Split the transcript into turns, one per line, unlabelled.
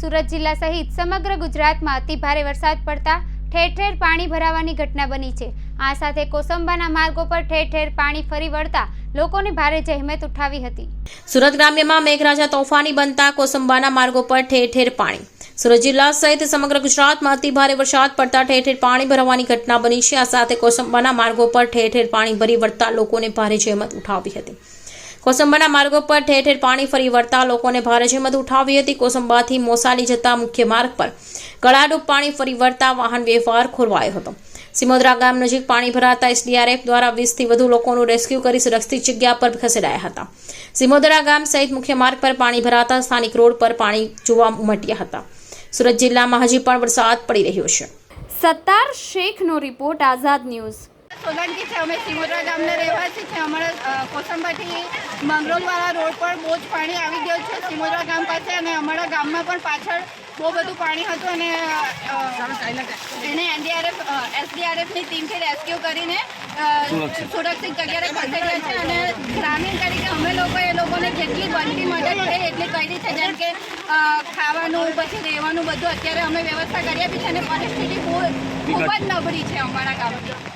સુરત જિલ્લા સહિત સમગ્ર ગુજરાતમાં અતિ ભારે વરસાદ પડતા ઠેર ઠેર પાણી ભરાવાની ઘટના બની છે. આ સાથે કોસંબાના માર્ગો પર ઠેર ઠેર પાણી ફરી વળતા લોકોની ભારે જહેમત ઉઠાવી હતી.
સુરત ગ્રામ્યમાં મેઘરાજા તોફાની બનતા કોસંબાના માર્ગો પર ઠેર ઠેર પાણી. સુરત જિલ્લા સહિત સમગ્ર ગુજરાતમાં અતિ ભારે વરસાદ પડતા ઠેર ઠેર પાણી ભરવાની ઘટના બની છે. આ સાથે કોસંબાના માર્ગો પર ઠેર ઠેર પાણી ભરી વળતા લોકોને ભારે જહેમત ઉઠાવી હતી. કોસંબાના માર્ગો પર ઠેર ઠેર પાણી ફરી વળતા લોકોને ભારે જહેમત ઉઠાવી હતી. કોસંબાથી મોસાલી જતા મુખ્ય માર્ગ પર ગળાડૂબ પાણી ફરી વળતા વાહન વ્યવહાર ખોરવાયો હતો. સિમોદરા ગામ નજીક પાણી ભરાતા એસડીઆરએફ દ્વારા વીસથી વધુ લોકોનું રેસ્ક્યુ કરી સુરક્ષિત જગ્યા પર ખસેડાયા હતા. સિમોદરા ગામ સહિત મુખ્ય માર્ગ પર પાણી ભરાતા સ્થાનિક રોડ પર પાણી જોવા ઉમટ્યા હતા. સુરત જિલ્લામાં હજી પણ વરસાદ પડી રહ્યો છે.
સત્તાર શેખનો રિપોર્ટ આઝાદ ન્યૂઝ.
સોલંકી છે અમે સિમોદરા ગામના રહેવાસી છે. અમારા કોસંબાથી મંગરોલવાળા રોડ પર બહુ જ પાણી આવી ગયું છે સિમોદરા ગામ પાસે અને અમારા ગામમાં પણ પાછળ બહુ બધું પાણી હતું અને એને એનડીઆરએફ એસડીઆરએફની ટીમથી રેસ્ક્યુ કરીને સુરક્ષિત. જગ્યાએ ખસેડ્યા છે અને ગ્રામીણ તરીકે અમે લોકો એ લોકોને જેટલી બનતી મદદ થઈ એટલી કરી છે. જેમ કે ખાવાનું પછી રહેવાનું બધું અત્યારે અમે વ્યવસ્થા કરી આપી છે અને પરિસ્થિતિ બહુ ખૂબ જ નબળી છે અમારા ગામની.